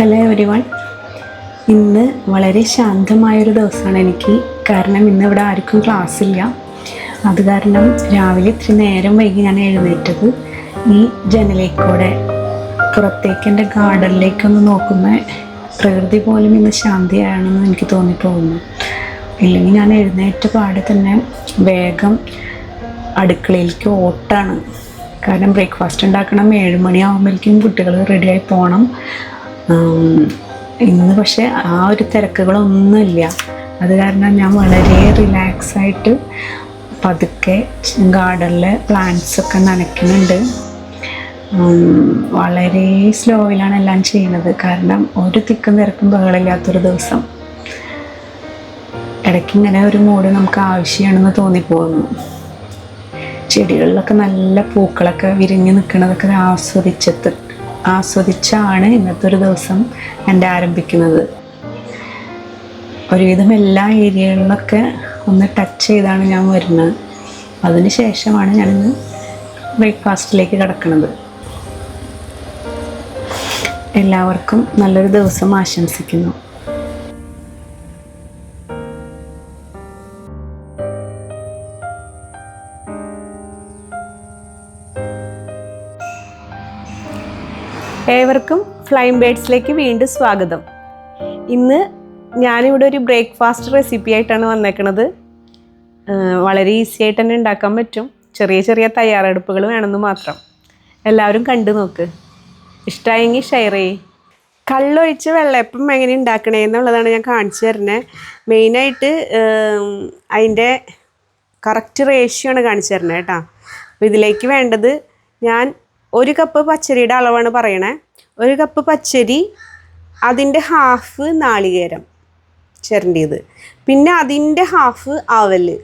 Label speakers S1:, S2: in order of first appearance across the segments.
S1: Hello every one ഇന്ന് വളരെ ശാന്തമായൊരു ദിവസമാണ് എനിക്ക്. കാരണം ഇന്ന് ഇവിടെ ആർക്കും ക്ലാസ് ഇല്ല. അത് കാരണം രാവിലെ ഇത്തിരി നേരം വൈകി ഞാൻ എഴുന്നേറ്റത്. ഈ ജനലേക്കൂടെ പുറത്തേക്ക് എന്റെ ഗാർഡനിലേക്കൊന്ന് നോക്കുമ്പോൾ പ്രകൃതി പോലും ഇന്ന് ശാന്തിയാണെന്ന് എനിക്ക് തോന്നിപ്പോകുന്നു. ഇല്ലെങ്കിൽ ഞാൻ എഴുന്നേറ്റ പാടെ തന്നെ വേഗം അടുക്കളയിലേക്ക് ഓട്ടാണ്. കാരണം ബ്രേക്ക്ഫാസ്റ്റ് ഉണ്ടാക്കണം. ഏഴ് മണിയാകുമ്പോഴേക്കും കുട്ടികൾ റെഡിയായി പോകണം. ഇന്ന് പക്ഷേ ആ ഒരു തിരക്കുകളൊന്നുമില്ല. അത് കാരണം ഞാൻ വളരെ റിലാക്സ് ആയിട്ട് പതുക്കെ ഗാർഡനിലെ പ്ലാന്റ്സ് ഒക്കെ നനയ്ക്കുന്നുണ്ട്. വളരെ സ്ലോയിലാണ് എല്ലാം ചെയ്യുന്നത്. കാരണം ഒരു തിക്കും തിരക്കും ബഹളമില്ലാത്തൊരു ദിവസം. ഇടയ്ക്ക് ഇങ്ങനെ ഒരു മൂഡ് നമുക്ക് ആവശ്യമാണെന്ന് തോന്നിപ്പോകുന്നു. ചെടികളിലൊക്കെ നല്ല പൂക്കളൊക്കെ വിരിഞ്ഞ് നിൽക്കുന്നതൊക്കെ ആസ്വദിച്ചത് ആസ്വദിച്ചാണ് ഇന്നത്തെ ഒരു ദിവസം എന്റെ ആരംഭിക്കുന്നത്. ഒരുവിധം എല്ലാ ഏരിയകളിലൊക്കെ ഒന്ന് ടച്ച് ചെയ്താണ് ഞാൻ വരുന്നത്. അതിന് ശേഷമാണ് ഞാനിന്ന് ബ്രേക്ക്ഫാസ്റ്റിലേക്ക് കിടക്കുന്നത് എല്ലാവർക്കും നല്ലൊരു ദിവസം ആശംസിക്കുന്നു.
S2: ഏവർക്കും ഫ്ലൈം ബേഡ്സിലേക്ക് വീണ്ടും സ്വാഗതം. ഇന്ന് ഞാനിവിടെ ഒരു ബ്രേക്ക്ഫാസ്റ്റ് റെസിപ്പി ആയിട്ടാണ് വന്നേക്കണത്. വളരെ ഈസി ആയിട്ട് തന്നെ ഉണ്ടാക്കാൻ പറ്റും. ചെറിയ ചെറിയ തയ്യാറെടുപ്പുകൾ വേണമെന്ന് മാത്രം. എല്ലാവരും കണ്ടു നോക്ക്. ഇഷ്ടമായെങ്കിൽ ഷെയർ ചെയ്യ്. കള്ളൊഴിച്ച് വെള്ളയപ്പം എങ്ങനെ ഉണ്ടാക്കണേ എന്നുള്ളതാണ് ഞാൻ കാണിച്ചു തരുന്നത് മെയിനായിട്ട് അതിന്റെ കറക്റ്റ് റേഷ്യോ ആണ് കാണിച്ചു തരുന്നത് കേട്ടോ. അപ്പോൾ ഇതിലേക്ക് വേണ്ടത് ഞാൻ ഒരു കപ്പ് പച്ചരിയുടെ അളവാണ് പറയണേ. ഒരു കപ്പ് പച്ചരി അതിന്റെ ഹാഫ് നാളികേരം ചിരണ്ടിയത്. പിന്നെ അതിന്റെ ഹാഫ് അവൽ.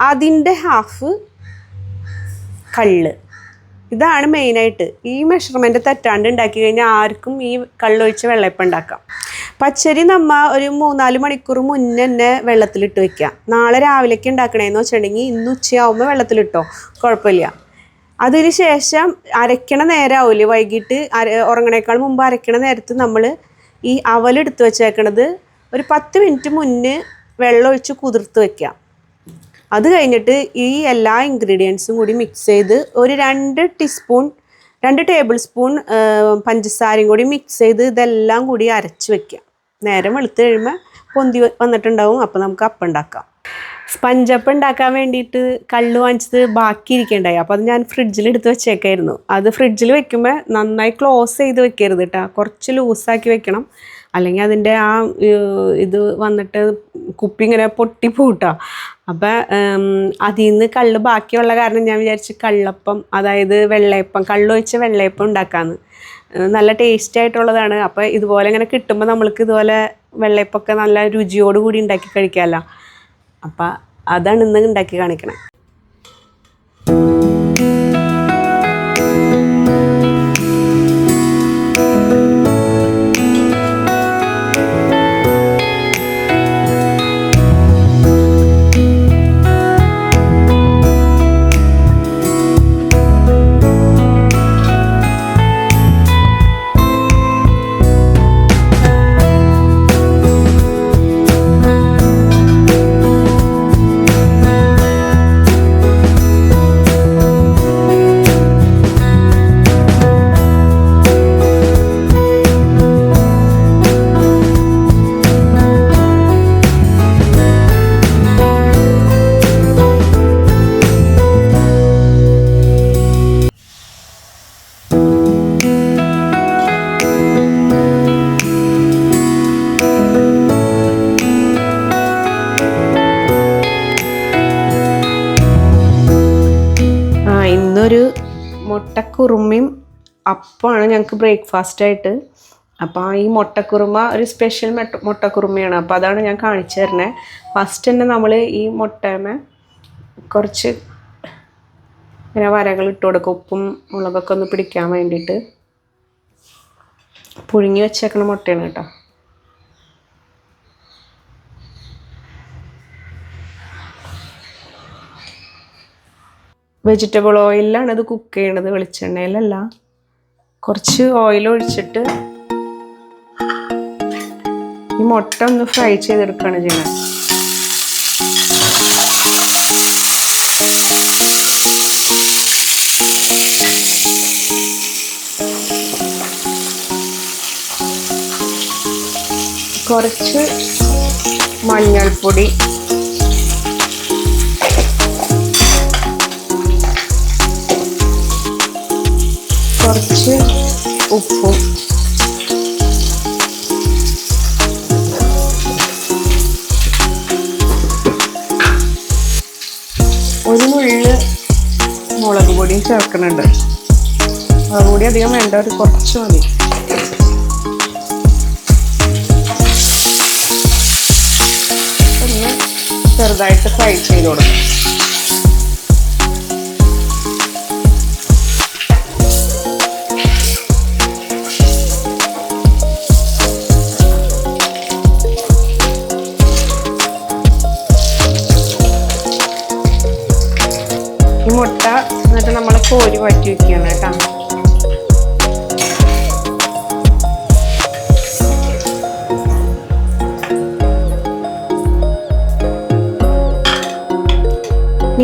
S2: അതിന്റെ ഹാഫ് കള്ള്. ഇതാണ് മെയിനായിട്ട് ഈ മെഷർമെന്റ് തെറ്റാണ്ട് ഉണ്ടാക്കി കഴിഞ്ഞാൽ ആർക്കും ഈ കള്ളൊഴിച്ച് വെള്ളയപ്പം ഉണ്ടാക്കാം. പച്ചരി നമ്മ ഒരു മൂന്നാൽ മണിക്കൂർ മുന്നേ തന്നെ വെള്ളത്തിലിട്ട് വെക്കുക നാളെ രാവിലേക്ക് ഉണ്ടാക്കണേന്ന് വെച്ചിട്ടുണ്ടെങ്കിൽ ഇന്ന് ഉച്ചയാവുമ്പോൾ വെള്ളത്തിലിട്ടോ. കുഴപ്പമില്ല. അതിന് ശേഷം അരയ്ക്കണ നേരമാവില്ലേ വൈകിട്ട് അര ഉറങ്ങണേക്കാൾ മുമ്പ് അരയ്ക്കണ നേരത്ത് നമ്മൾ ഈ അവലെടുത്ത് വെച്ചേക്കണത് ഒരു പത്ത് മിനിറ്റ് മുന്നേ വെള്ളം ഒഴിച്ച് കുതിർത്ത് വെക്കാം അത് കഴിഞ്ഞിട്ട് ഈ എല്ലാ ഇൻഗ്രീഡിയൻസും കൂടി മിക്സ് ചെയ്ത് ഒരു രണ്ട് ടീസ്പൂൺ രണ്ട് ടേബിൾ സ്പൂൺ പഞ്ചസാരയും കൂടി മിക്സ് ചെയ്ത് ഇതെല്ലാം കൂടി അരച്ച് വെക്കാം നേരം വെളുത്ത് കഴിയുമ്പോൾ പൊന്തി വന്നിട്ടുണ്ടാവും. അപ്പോൾ നമുക്ക് അപ്പം ഉണ്ടാക്കാം. സ്പഞ്ചപ്പ് ഉണ്ടാക്കാൻ വേണ്ടിയിട്ട് കള്ള് വാങ്ങിച്ചത് ബാക്കി ഇരിക്കണ്ടായി അപ്പോൾ അത് ഞാൻ ഫ്രിഡ്ജിൽ എടുത്ത് വെച്ചേക്കായിരുന്നു. അത് ഫ്രിഡ്ജിൽ വെക്കുമ്പോൾ നന്നായി ക്ലോസ് ചെയ്ത് വെക്കരുത് കേട്ടോ കുറച്ച് ലൂസാക്കി വെക്കണം. അല്ലെങ്കിൽ അതിന്റെ ആ ഇത് വന്നിട്ട് കുപ്പി ഇങ്ങനെ പൊട്ടി പൂട്ടാം അപ്പം അതിൽ നിന്ന് കള്ള് ബാക്കിയുള്ള കാരണം ഞാൻ വിചാരിച്ച് കള്ളപ്പം അതായത് വെള്ളയപ്പം കള്ളൊഴിച്ച വെള്ളയപ്പം ഉണ്ടാക്കാമെന്ന് നല്ല ടേസ്റ്റ് ആയിട്ടുള്ളതാണ്. അപ്പോൾ ഇതുപോലെ ഇങ്ങനെ കിട്ടുമ്പോൾ നമ്മൾക്ക് ഇതുപോലെ വെള്ളയപ്പമൊക്കെ നല്ല രുചിയോടുകൂടി ഉണ്ടാക്കി കഴിക്കാമല്ലോ അപ്പം അതാണ് ഇന്ന് ഉണ്ടാക്കി കാണിക്കണേ. മുട്ടക്കുറുമയും അപ്പമാണ് ഞങ്ങൾക്ക് ബ്രേക്ക്ഫാസ്റ്റ് ആയിട്ട് അപ്പോൾ ഈ മുട്ടക്കുറുമ ഒരു സ്പെഷ്യൽ മെട്ട മുട്ടക്കുറുമയാണ്. അപ്പോൾ അതാണ് ഞാൻ കാണിച്ചു തരുന്നത് ഫസ്റ്റ് തന്നെ നമ്മൾ ഈ മുട്ടമേ കുറച്ച് ഇങ്ങനെ വരകൾ ഇട്ട് കൊടുക്കും. ഉപ്പും മുളകൊക്കെ ഒന്ന് പിടിക്കാൻ വേണ്ടിയിട്ട്. പുഴുങ്ങി വെച്ചേക്കണ മുട്ടയാണ് കേട്ടോ. വെജിറ്റബിൾ ഓയിലാണ് ഇത് കുക്ക് ചെയ്യണത് വെളിച്ചെണ്ണയിലല്ല. കുറച്ച് ഓയിൽ ഒഴിച്ചിട്ട് ഈ മുട്ട ഒന്ന് ഫ്രൈ ചെയ്തെടുക്കുകയാണ് ചെയ്യണത് കുറച്ച് മഞ്ഞൾപ്പൊടി കുറച്ച് ഉപ്പും ഒരു മുള്ളിൽ മുളക് പൊടിയും ചേർക്കുന്നുണ്ട്. പൊടി അധികം വേണ്ട ഒരു കുറച്ച് മതി. ചെറുതായിട്ട് ഫ്രൈ ചെയ്ത് കൊടുക്കാം.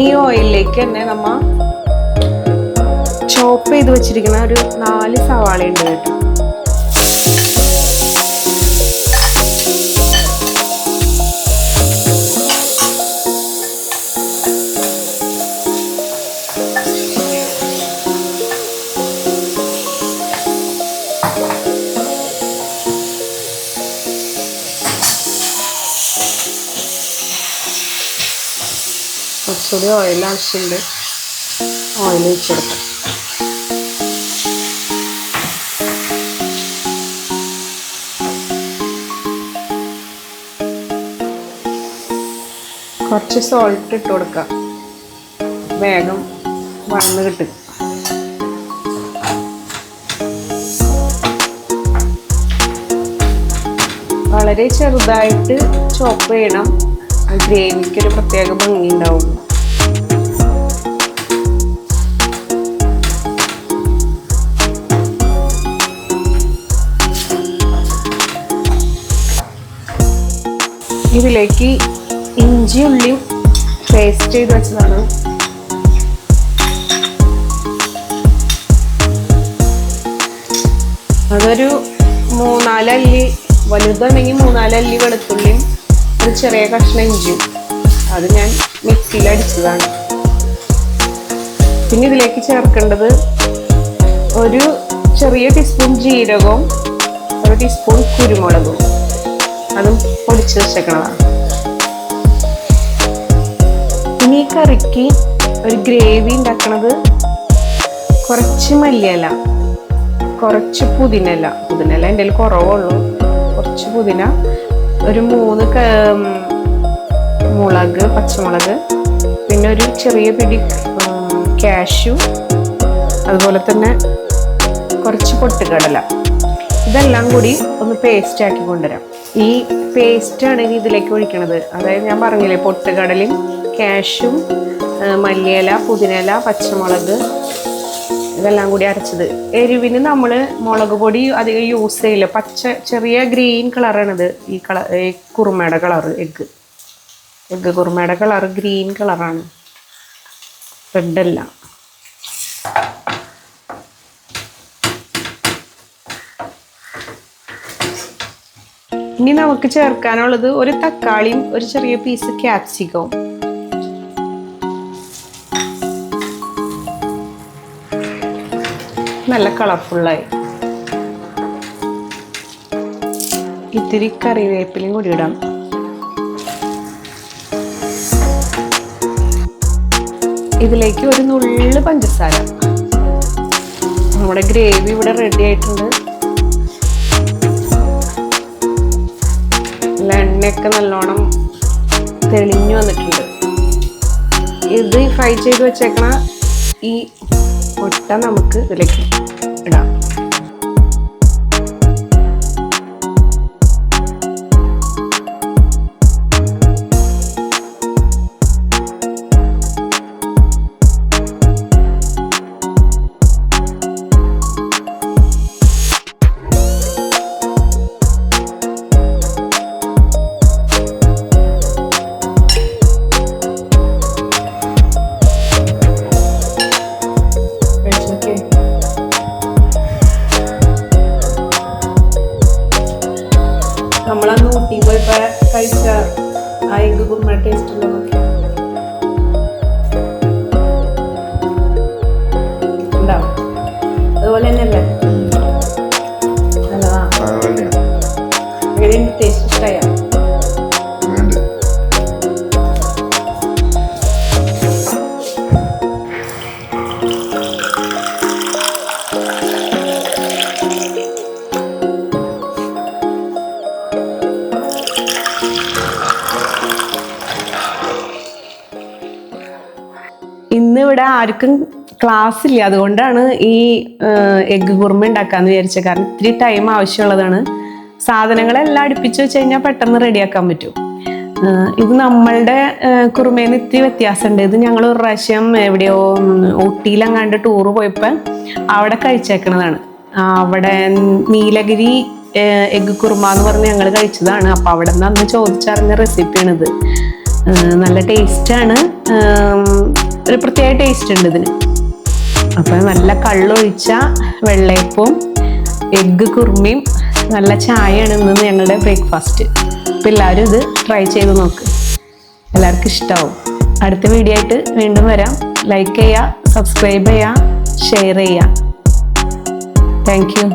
S2: ഈ ഓയിലിലേക്ക് തന്നെ നമ്മ ചോപ്പ് ചെയ്ത് വെച്ചിരിക്കുന്ന ഒരു നാല് സവാള ഉണ്ട് കേട്ടോ. കുറച്ചുകൂടി ഓയിൽ ആവശ്യമുണ്ട്. ഓയിൽ വെച്ചെടുക്കാം കുറച്ച് സോൾട്ട് ഇട്ട് കൊടുക്കാം. വേഗം വഴന്ന് കിട്ടും. വളരെ ചെറുതായിട്ട് ചോപ്പ് ചെയ്യണം. ഗ്രേവിക്ക് ഒരു പ്രത്യേക ഭംഗി ഉണ്ടാവും ഇതിലേക്ക് ഇഞ്ചി ഉള്ളിയും പേസ്റ്റ് ചെയ്ത് വെച്ചതാണ്. അതൊരു മൂന്നാലല്ലി വലുതാണെങ്കിൽ മൂന്നാലല്ലി വെളുത്തുള്ളിയും ഒരു ചെറിയ കഷ്ണം ഇഞ്ചിയും. അത് ഞാൻ മിക്സിയിൽ അടിച്ചതാണ്. പിന്നെ ഇതിലേക്ക് ചേർക്കേണ്ടത് ഒരു ചെറിയ ടീസ്പൂൺ ജീരകവും ഒരു ടീസ്പൂൺ കുരുമുളകും. അതും പൊടിച്ച് വെച്ചേക്കണതാണ് ഇനി കറിക്ക് ഒരു ഗ്രേവി ഉണ്ടാക്കണത് കുറച്ച് മല്ലിയല കുറച്ച് പുതിനല പുതിനല എന്റെ കയ്യിൽ കുറവുള്ളൂ. കുറച്ച് പുതിന ഒരു മൂന്ന് മുളക് പച്ചമുളക് പിന്നെ ഒരു ചെറിയ പിടി കാഷ്യു അതുപോലെ തന്നെ കുറച്ച് പൊട്ടുകടല. ഇതെല്ലാം കൂടി ഒന്ന് പേസ്റ്റ് ആക്കി കൊണ്ടുവരാം. ഈ പേസ്റ്റാണ് ഇനി ഇതിലേക്ക് ഒഴിക്കണത്. അതായത് ഞാൻ പറഞ്ഞില്ലേ പൊട്ടുകടലും ക്യാഷും മല്ലിയില പുതിനയില പച്ചമുളക് ഇതെല്ലാം കൂടി അരച്ചത്. എരിവിന് നമ്മൾ മുളക് പൊടി അധികം യൂസ് ചെയ്യില്ല. പച്ച ചെറിയ ഗ്രീൻ കളറാണിത് ഈ കളർ ഈ കുറുമയുടെ കളറ് എഗ്ഗ് എഗ്ഗ് കുറുമയുടെ കളർ ഗ്രീൻ കളറാണ് റെഡല്ല ഇനി നമുക്ക് ചേർക്കാനുള്ളത് ഒരു തക്കാളിയും ഒരു ചെറിയ പീസ് ക്യാപ്സിക്കവും നല്ല കളർഫുള്ളായി. ഇത്തിരി കറിവേപ്പിലയും കൂടി ഇടാം. ഇതിലേക്ക് ഒരു നുള്ളു പഞ്ചസാര. നമ്മുടെ ഗ്രേവി ഇവിടെ റെഡി ആയിട്ടുണ്ട്. നല്ല എണ്ണയൊക്കെ നല്ലോണം തെളിഞ്ഞു വന്നിട്ടുണ്ട്. ഇത് ഫ്രൈ ചെയ്ത് വെച്ചേക്കണ ഈ മുട്ട നമുക്ക് ഇതിലേക്ക് ഇടാം. അതുപോലെ തന്നെയല്ലേ നല്ലതാ
S3: അതന്നെയാ
S2: എങ്ങനെയുണ്ട് ടേസ്റ്റ് ഇഷ്ടമായോ ഇന്നിവിടെ ആർക്കും ക്ലാസ് ഇല്ല അതുകൊണ്ടാണ് ഈ എഗ്ഗ് കുറുമ ഉണ്ടാക്കാന്ന് വിചാരിച്ചത് കാരണം ഇത്തിരി ടൈം ആവശ്യമുള്ളതാണ്. സാധനങ്ങളെല്ലാം അടുപ്പിച്ച് വെച്ച് കഴിഞ്ഞാൽ പെട്ടെന്ന് റെഡിയാക്കാൻ പറ്റും. ഇത് നമ്മളുടെ കുറുമേന്ന് ഇത്തിരി വ്യത്യാസമുണ്ട് ഇത് ഞങ്ങൾ ഒരു പ്രാവശ്യം എവിടെയോ ഊട്ടിയിലെങ്ങാണ്ട് ടൂറ് പോയപ്പോൾ അവിടെ കഴിച്ചേക്കണതാണ്. അവിടെ നീലഗിരി എഗ്ഗ് കുറുമ എന്ന് പറഞ്ഞ് ഞങ്ങൾ കഴിച്ചതാണ്. അപ്പോൾ അവിടെ നിന്ന് അന്ന് ചോദിച്ചറിഞ്ഞ റെസിപ്പിയാണിത് നല്ല ടേസ്റ്റാണ് ഒരു പ്രത്യേക ടേസ്റ്റ് ഉണ്ട് ഇതിന്. അപ്പം നല്ല കള്ളൊഴിച്ച വെള്ളയപ്പവും എഗ്ഗ് കുറുമയും നല്ല ചായയാണ് ഇന്ന് ഞങ്ങളുടെ ബ്രേക്ക്ഫാസ്റ്റ് അപ്പൊ എല്ലാവരും ഇത് ട്രൈ ചെയ്ത് നോക്ക്. എല്ലാവർക്കും ഇഷ്ടമാവും അടുത്ത വീഡിയോ ആയിട്ട് വീണ്ടും വരാം. ലൈക്ക് ചെയ്യുക സബ്സ്ക്രൈബ് ചെയ്യുക ഷെയർ ചെയ്യുക താങ്ക് യു